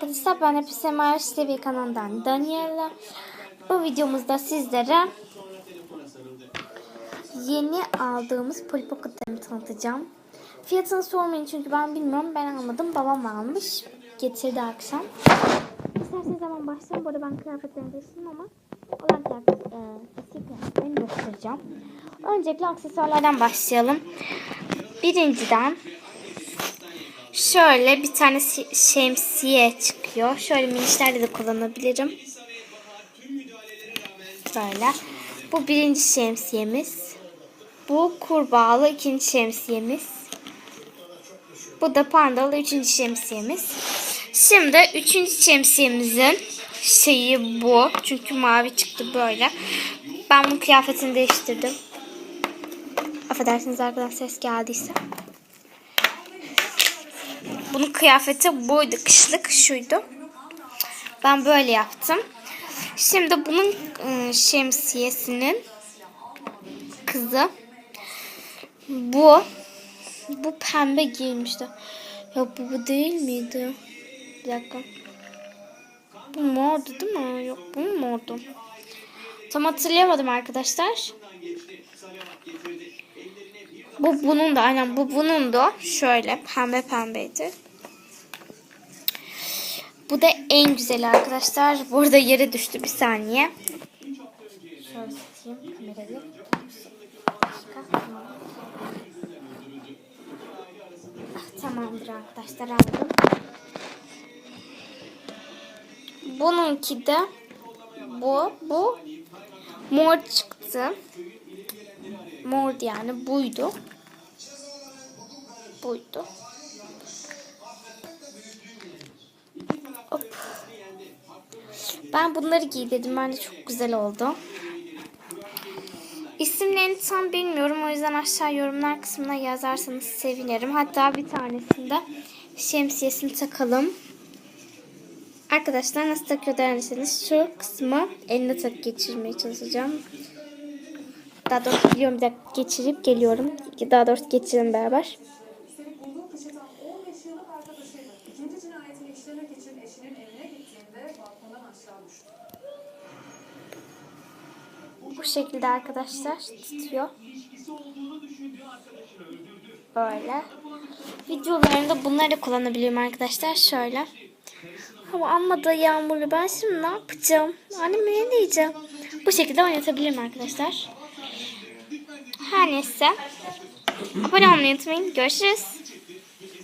arkadaşlar ben hepsi Maraş TV kanalından Daniela. Bu videomuzda sizlere yeni aldığımız Polly Pocket'larını tanıtacağım. Fiyatını sormayın çünkü ben bilmiyorum. Ben almadım. Babam almış. Getirdi akşam. İsterseniz hemen başlayalım. Bu arada ben kıyafetlerimi değiştirdim ama olan kıyafet, e, eski göstereceğim. Öncelikle aksesuarlardan başlayalım. Birinciden Şöyle bir tane si- şemsiye çıkıyor. Şöyle minişlerde de kullanabilirim. Böyle. Bu birinci şemsiyemiz. Bu kurbağalı ikinci şemsiyemiz. Bu da pandalı üçüncü şemsiyemiz. Şimdi üçüncü şemsiyemizin şeyi bu. Çünkü mavi çıktı böyle. Ben bunun kıyafetini değiştirdim. Affedersiniz arkadaşlar ses geldiyse. Bunun kıyafeti buydu. Kışlık şuydu. Ben böyle yaptım. Şimdi bunun ıı, şemsiyesinin kızı bu. Bu pembe giymişti. Ya bu, bu değil miydi? Bir dakika. Bu mordu değil mi? Yok bu mu mordu? Tam hatırlayamadım arkadaşlar. Bu bunun da aynen bu bunun da şöyle pembe pembeydi. Bu da en güzeli arkadaşlar. Burada yere düştü bir saniye. Şöyle tutayım kamerayı. Ah, Tamamdır arkadaşlar aldım. Bununki de bu bu mor çıktı. Mor yani buydu. Buydu. Ben bunları giydirdim. Bence çok güzel oldu. İsimlerini tam bilmiyorum. O yüzden aşağı yorumlar kısmına yazarsanız sevinirim. Hatta bir tanesinde şemsiyesini takalım. Arkadaşlar nasıl takıyor derseniz şu kısmı eline tak geçirmeye çalışacağım. Daha doğrusu biliyorum bir dakika geçirip geliyorum. Daha doğrusu geçirelim beraber. İşlemek için eşinin evine gittiğinde balkondan aşağı düştü. Bu şekilde arkadaşlar tutuyor. Böyle. Videolarımda bunları kullanabilirim arkadaşlar. Şöyle. Ama amma da yağmurlu. Ben şimdi ne yapacağım? Anneme ne diyeceğim? Bu şekilde oynatabilirim arkadaşlar. Her neyse. Abone olmayı unutmayın. Görüşürüz.